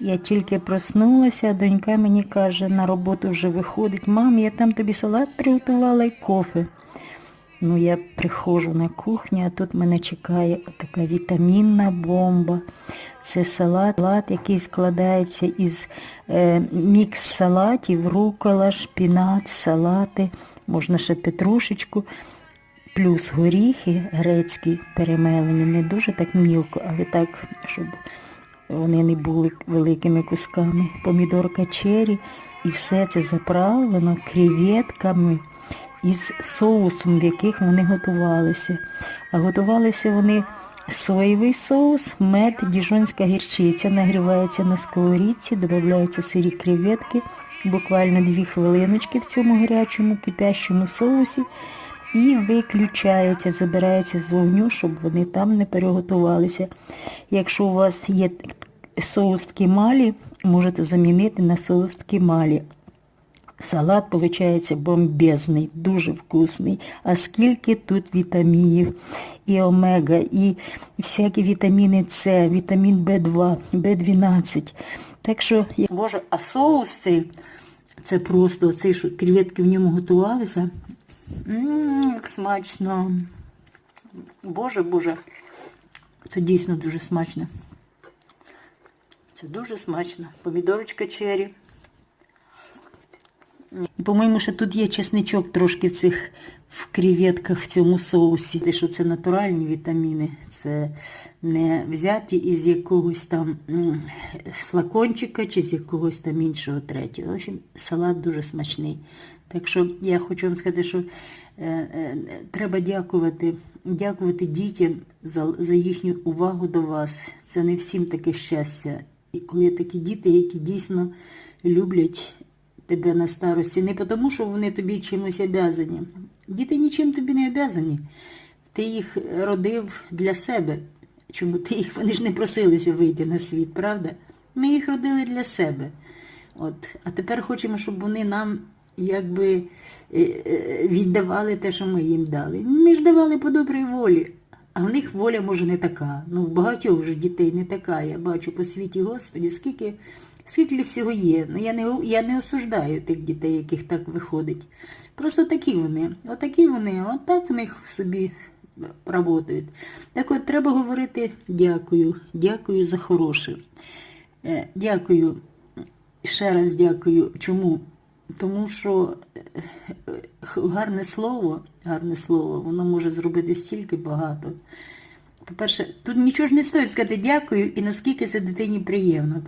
Я тільки проснулася, а донька мені каже, на роботу вже виходить. Мам, я там тобі салат приготувала і кофе. Ну, я приходжу на кухню, а тут мене чекає така вітамінна бомба. Це салат, салат який складається із е, мікс салатів, рукола, шпінат, салати, можна ще петрушечку, плюс горіхи грецькі перемелені, не дуже так мілко, але так, щоб вони не були великими кусками. Помідорка чері і все це заправлено креветками із соусом, в яких вони готувалися. А готувалися вони соєвий соус, мед, діжонська гірчиця, нагрівається на сковорідці, додаються сирі креветки, буквально дві хвилиночки в цьому гарячому кипящому соусі і виключається, забирається з вогню, щоб вони там не переготувалися. Якщо у вас є соус ткімалі, можете замінити на соус ткімалі. Салат виходить бомбезний, дуже вкусний. А скільки тут вітамінів, і омега, і всякі вітаміни С, вітамін В2, В12. Так що, я- боже, а соус цей, це просто цей, що креветки в ньому готувалися. Ммм, як смачно. Боже, боже, це дійсно дуже смачно. Це дуже смачно. Помідорочка чері. По-моєму, ще тут є чесничок трошки в цих в креветках в цьому соусі. Те, що це натуральні вітаміни, це не взяті із якогось там флакончика чи з якогось там іншого третього. В общем, салат дуже смачний. Так що я хочу вам сказати, що е, е, треба дякувати, дякувати дітям за, за їхню увагу до вас. Це не всім таке щастя. І коли такі діти, які дійсно люблять тебе на старості, не тому, що вони тобі чимось обязані. Діти нічим тобі не обязані. Ти їх родив для себе. Чому ти їх? Вони ж не просилися вийти на світ, правда? Ми їх родили для себе. От. А тепер хочемо, щоб вони нам якби е, е, віддавали те, що ми їм дали. Ми ж давали по добрій волі. А в них воля може не така. Ну, в багатьох вже дітей не така. Я бачу по світі, Господі, скільки, скільки всього є. Ну, я не, я не осуждаю тих дітей, яких так виходить. Просто такі вони. Отакі вони, отак в них собі працюють. Так от треба говорити дякую, дякую за хороше. Е, Дякую, ще раз дякую. Чому? Тому що е, е, гарне слово, гарне слово, воно може зробити стільки багато. По-перше, тут нічого ж не стоїть сказати дякую і наскільки це дитині приємно.